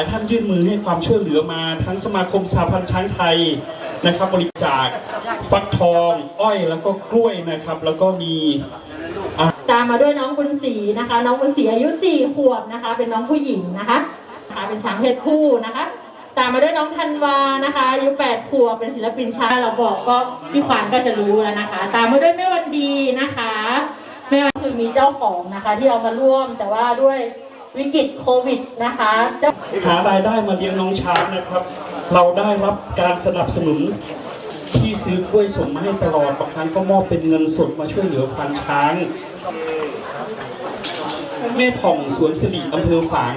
ายท่านยื่นมือให้ความช่วยเหลือมาทั้งสมาคมสหพันธ์ช้างไทยนะครับ บริจาคฟักทอง อ้อยแล้วก็กล้วยนะครับ แล้วก็มีตามมาด้วยน้องบุญศรีนะคะ น้องบุญศรีอายุสี่ขวบนะคะ เป็นน้องผู้หญิงนะคะนะคะเป็นช้างเพศผู้นะคะ ตามมาด้วยน้องธันวานะคะอายุแปดขวบเป็นศิลปินช้างเราบอกก็พี่ขวัญก็จะรู้แล้วนะคะ ตามมาด้วยแม่วันดีนะคะแม่วันคือมีเจ้าของนะคะ ที่เอามาร่วมแต่ว่าด้วย วิกฤตโควิดนะคะจ้าหารายได้มาเลี้ยงน้องช้างนะครับ เราได้รับการสนับสนุนที่ซื้อกล้วยส่งมาให้ตลอดบางครั้งก็มอบเป็นเงินสดมาช่วยเหลือควานช้าง แม่ผ่องสวนสิริอำเภอฝาง